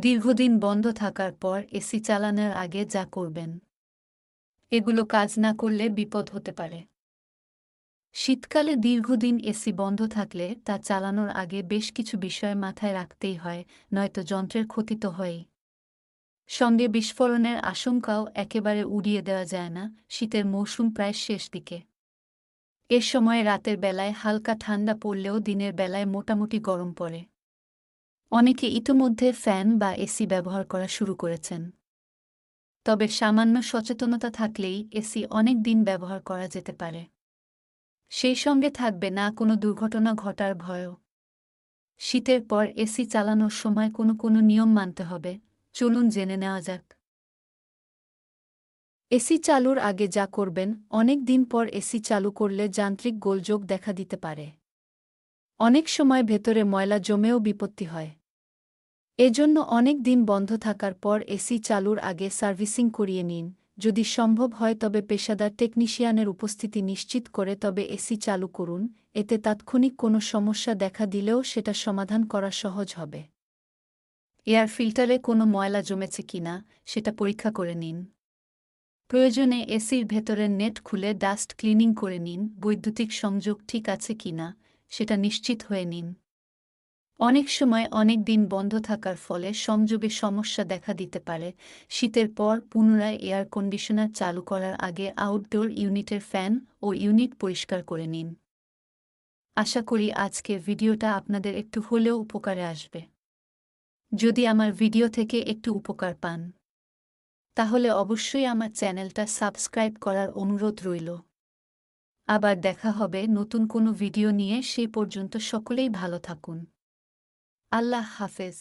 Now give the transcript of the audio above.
দীর্ঘদিন বন্ধ থাকার পর এসি চালানোর আগে যা করবেন। এগুলো কাজ না করলে বিপদ হতে পারে। শীতকালে দীর্ঘদিন এসি বন্ধ থাকলে তা চালানোর আগে বেশ কিছু বিষয় মাথায় রাখতেই হয়, নয়তো যন্ত্রের ক্ষতি তো হয়ই। সঙ্গে বিস্ফোরণের আশঙ্কাও একেবারে উড়িয়ে দেওয়া যায় না, শীতের মৌসুম প্রায় শেষ দিকে। এ সময় রাতের বেলায় হালকা ঠান্ডা পড়লেও দিনের বেলায় মোটামুটি গরম পড়ে। অনেকে ইতোমধ্যে ফ্যান বা এসি ব্যবহার করা শুরু করেছেন। তবে সামান্য সচেতনতা থাকলেই এসি অনেক দিন ব্যবহার করা যেতে পারে। সেই সঙ্গে থাকবে না কোনো দুর্ঘটনা ঘটার ভয়ও। শীতের পর এসি চালানোর সময় কোনো কোনো নিয়ম মানতে হবে। চলুন জেনে নেওয়া যাক। এসি চালুর আগে যা করবেন, অনেক দিন পর এসি চালু করলে যান্ত্রিক গোলযোগ দেখা দিতে পারে। অনেক সময় ভেতরে ময়লা জমেও বিপত্তি হয়। এজন্য অনেক দিন বন্ধ থাকার পর এসি চালুর আগে সার্ভিসিং করিয়ে নিন। যদি সম্ভব হয় তবে পেশাদার টেকনিশিয়ানের উপস্থিতি নিশ্চিত করে তবে এসি চালু করুন, এতে তাৎক্ষণিক কোনো সমস্যা দেখা দিলেও সেটা সমাধান করা সহজ হবে। এয়ার ফিল্টারে কোনো ময়লা জমেছে কিনা সেটা পরীক্ষা করে নিন। প্রয়োজনে এসির ভেতরের নেট খুলে ডাস্ট ক্লিনিং করে নিন, বৈদ্যুতিক সংযোগ ঠিক আছে কিনা সেটা নিশ্চিত হয়ে নিন। অনেক সময় অনেক দিন বন্ধ থাকার ফলে সংযোগে সমস্যা দেখা দিতে পারে। শীতের পর পুনরায় এয়ার কন্ডিশনার চালু করার আগে আউটডোর ইউনিটের ফ্যান ও ইউনিট পরিষ্কার করে নিন। আশা করি আজকে ভিডিওটা আপনাদের একটু হলেও উপকারে আসবে। যদি আমার ভিডিও থেকে একটু উপকার পান, তাহলে অবশ্যই আমার চ্যানেলটা সাবস্ক্রাইব করার অনুরোধ রইল। আবার দেখা হবে নতুন কোনো ভিডিও নিয়ে সেই পর্যন্ত সকলেই ভালো থাকুন। আল্লাহ হাফেজ।